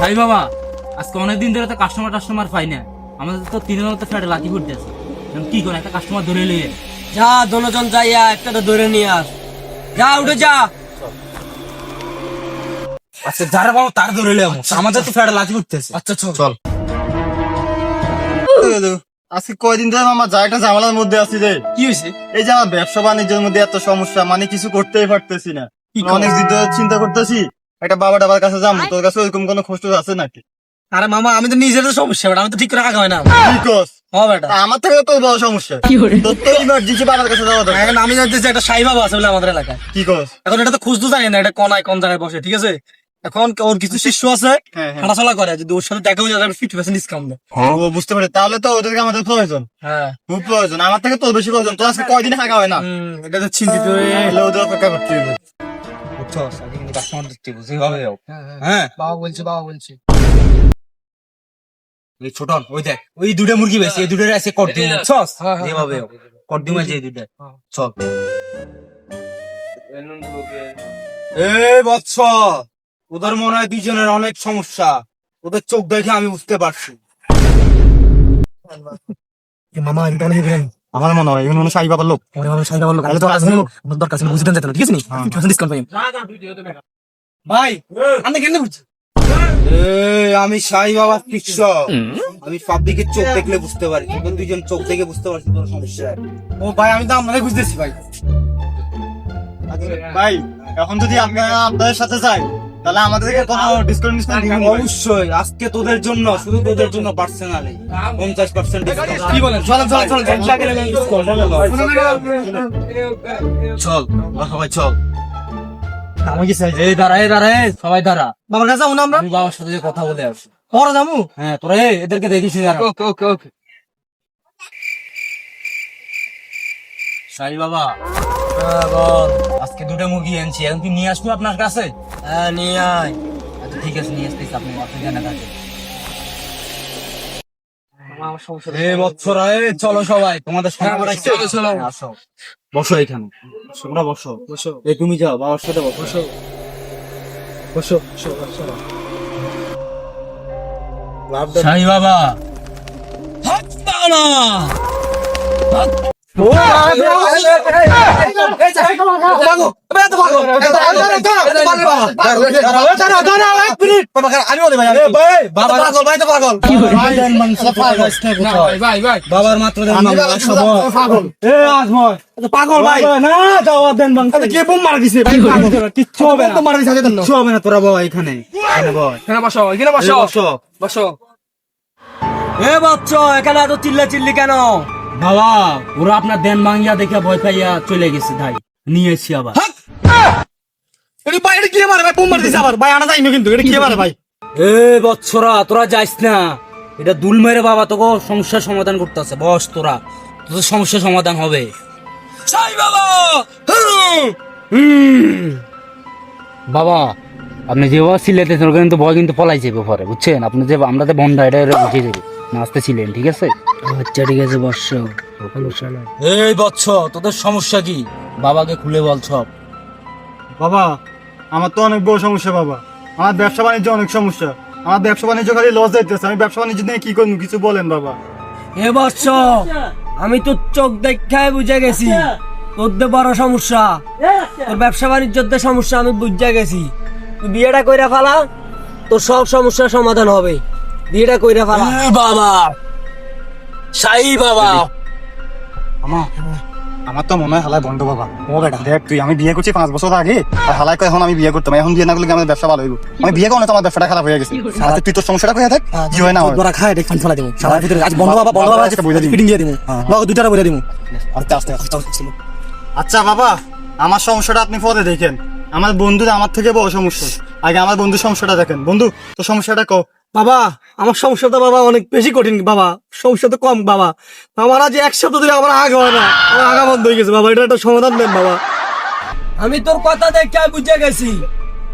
ভাই বাবা আজকে অনেকদিন ধরে তো কাস্টমার টাস্টমার পাই না। আমাদের তো তিন তো ফ্ল্যাটে আছে। এখন কি করে একটা কাস্টমার ধরে লিয়ে। যা দোনোজন যাইয়া একটা তো ধরে নিয়ে আস। যা উঠে যা। আচ্ছা যারা বাবা তার ধরে লিয়ে আমাদের তো ফ্ল্যাটে লাঠি ফুটতেছে আচ্ছা চল। চল। আজকে কয়দিন ধরে আমার জায়গাটা ঝামেলার মধ্যে আছি রে। কি হয়েছে? এই যে আমার ব্যবসা বাণিজ্যের মধ্যে এত সমস্যা মানে কিছু করতেই পারতেছি না। অনেক দিন ধরে চিন্তা করতেছি একটা বাবা টাবার কাছে যাব তোর কাছে ওইরকম কোনো খোঁজ আছে নাকি? আরে মামা আমি তো নিজের তো সমস্যা বেটা আমি তো ঠিক করে রাখা হয় না। হ্যাঁ বেটা। আমার থেকে তোর বড় সমস্যা। তোর তো ইমার্জেন্সি বাবার কাছে যাওয়া দরকার। এখন আমি জানতেছি একটা সাই বাবা আছে বলে আমাদের এলাকায়। কি কস? এখন এটা তো খুঁজতে জানি না এটা কোনায় কোন জায়গায় বসে ঠিক আছে? এখন ওর কিছু শিষ্য আছে হ্যাঁ হ্যাঁ। হাঁটাচলা করে যদি ওর সাথে দেখা হয়ে যাবে ফিফটি পার্সেন্ট ডিসকাউন্ট দেয়। ও বুঝতে পারি তাহলে তো ওদেরকে আমাদের প্রয়োজন। হ্যাঁ। খুব প্রয়োজন। আমার থেকে তোর বেশি প্রয়োজন। তোর আজকে কয়দিন হাঁকা হয় না? এটা তো চিন্তিত হয়ে ওদের অপেক্ষা করতে হবে। কাস্টমার দেখতে বুঝতে হবে হ্যাঁ বাবা বলছে বাবা বলছে। ছোট ওই দেখ ওই দুটো মুরগি বেশি এই দুটোর আছে কট হ্যাঁ, হ্যাঁ, কট ডিম আছে এই দুটো হ্যাঁ। চল। এ বৎস ওদের মনে হয় দুজনের অনেক সমস্যা। ওদের চোখ দেখে আমি বুঝতে পারছি। মামা এটা অনেক গেলেন আমার মনে হয় মনে হয় সাই বাবার লোক। ওরে মামা সাই বাবা লোক। আরে তো কাজ নেই আমার দরকার ছিল বুঝতে যেত না ঠিক আছে নি? ডিসকাউন্ট পাই ভাই আপনি কেন বুঝছেন এ আমি সাই বাবা কৃষ্ণ আমি পাবলিকের চোখ দেখলে বুঝতে পারি। তোদের দুজন চোখ দেখে বুঝতে পারছি তোর সমস্যা ও ভাই আমি তো আপনাকে বুঝতেছি ভাই। ভাই এখন যদি আপনারা আপনাদের সাথে যাই তাহলে আমাদেরকে কোনো ডিসকাউন্ট ডিসকাউন্ট অবশ্যই। আজকে তোদের জন্য শুধু তোদের জন্য পার্সোনালি পঞ্চাশ পার্সেন্ট কি বলেন? চলেন চলেন চল সবাই চল আমি কি চাই? এই দাঁড়া এই দাঁড়া সবাই দাঁড়া। বাবার কাছে যাব না আমরা? বাবার সাথে কথা বলে আসি। পরে যাব? হ্যাঁ তোরা এদেরকে দেখিস ওকে ওকে ওকে। সাই বাবা। হ্যাঁ, বল। আজকে দুটো মুরগি আনছি এখন কি নিয়ে আসব আপনার কাছে? হ্যাঁ নিয়ে আয়। আচ্ছা ঠিক আছে নিয়ে আসতেছি আপনি অসুবিধা না থাকে আমার সমস্যা এ বৎসরা এ চলো সবাই তোমাদের সময় চলো, চলো। আসো। বসো এখানে। তোমরা বসো। বসো। এ তুমি যাও বাবার সাথে বসো। বসো। বসো বসো বসো সাই বাবা। বাবার মাত্র বল। পাগল ভাই না যাওয়া দেন বাং কে বোম মারা দিছে ভাই কিচ্ছু হবে না মারা দিছে কিচ্ছু হবে না তোরা বাবা এখানে এখানে এখানে বসো এখানে বসো বসো বসো এ বাচ্চা এখানে এত চিল্লা চিল্লি কেন বাবা ওরা আপনার দেন ভাঙ্গিয়া দেখে ভয় পাইয়া চলে গেছে ভাই। নিয়ে এসছি আবার। এটা ভাই এটা কি মারে ভাই? বোম দিছে আবার। ভাই আনা যাইনি কিন্তু এটা কি মারে ভাই? এ বৎসরা তোরা যাইস না। এটা দুল মেরে বাবা তোকে সমস্যার সমাধান করতে আছে। বস তোরা তোদের সমস্যার সমাধান হবে। সাই বাবা! হুম। বাবা আপনি যেভাবে সিলেতেছেন ওখানে কিন্তু ভয় কিন্তু পলাই যাবে পরে বুঝছেন? আপনি যে আমরা যে বন্ধা এটা এটা বুঝিয়ে দেবে। নাচতে ছিলেন ঠিক আছে? আচ্ছা ঠিক আছে সমস্যা নাই। এই বৎস তোদের সমস্যা কি? বাবাকে খুলে বল সব। বাবা আমার তো অনেক বড় সমস্যা বাবা। আমার ব্যবসা বাণিজ্য অনেক সমস্যা। আমার ব্যবসা বাণিজ্য খালি লস যাইতেছে। আমি ব্যবসা বাণিজ্য নিয়ে কি করব কিছু বলেন বাবা। এ বর্ষ আমি তো চোখ দেখায় বুঝে গেছি। তোর বড় সমস্যা। তোর ব্যবসা বাণিজ্যের সমস্যা আমি বুঝে গেছি। তুই বিয়েটা কইরা ফেলা তোর সব সমস্যার সমাধান হবে। বিয়েটা কইরা ফেলা। বাবা। সাই বাবা। আমার আমার তো মনে হয় হালায় বন্ধ বাবা। ও বেটা। দেখ তুই আমি বিয়ে করছি পাঁচ বছর আগে আর হালায় কয় এখন আমি বিয়ে করতাম এখন বিয়ে না করলে আমার ব্যবসা ভালো হইব? আমি বিয়ে করলে তো আমার ব্যবসাটা খারাপ হয়ে গেছে। আচ্ছা, তুই তোর সমস্যাটা কয়ে থাক কি হয় না হয়। খায় দেখ ফেলা দিব সারার ভিতরে আজ বন্ধ বাবা বন্ধ বাবা আজকে বুঝে দিবি। ফিটিং দিয়ে দিব হ্যাঁ। দুইটারে বলে দিব আস্তে আস্তে। আচ্ছা বাবা আমার সমস্যাটা আপনি পরে দেখেন। আমার বন্ধুর আমার থেকে বড় সমস্যা। আগে আমার বন্ধুর সমস্যাটা দেখেন। বন্ধু তোর সমস্যাটা কো বাবা আমার সমস্যা তো বাবা অনেক বেশি কঠিন বাবা। সমস্যা তো কম বাবা। আমার আজ এক সপ্তাহ ধরে আমার আগা হয় না। আমার আগা বন্ধ হয়ে গেছে বাবা এটা একটা সমাধান দেন বাবা। আমি তোর কথা দেখে বুঝে গেছি।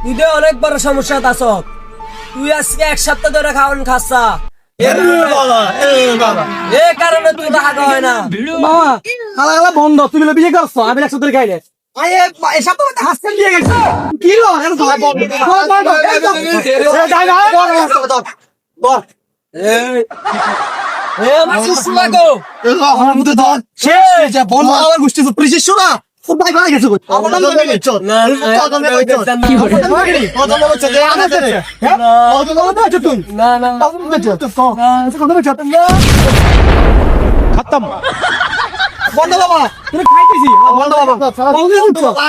তুই তো অনেক বড় সমস্যা আছ। তুই আজকে এক সপ্তাহ ধরে খাওয়ান খাচ্ছা এ কারণে তুই আগা হয় না। বাবা হালা হালা বন্ধ। তুমি বিয়ে করছ আমি এক সপ্তাহ খাইলে এসব তো হাসতে দিয়ে গেছে কি লো এর ধর বল বল বল বল এ আমার সুসু লাগো আমার মধ্যে ধর শেষ যা বল আমার গোষ্ঠী তো প্রিসিস শোনা খুব ভাই ভাই গেছে আমার নাম ধরে নিচ্ছ না কি করে না না খতম বন্ধ বাবা তুমি খাইতেছি। বন্ধ বাবা বন্ধ বাবা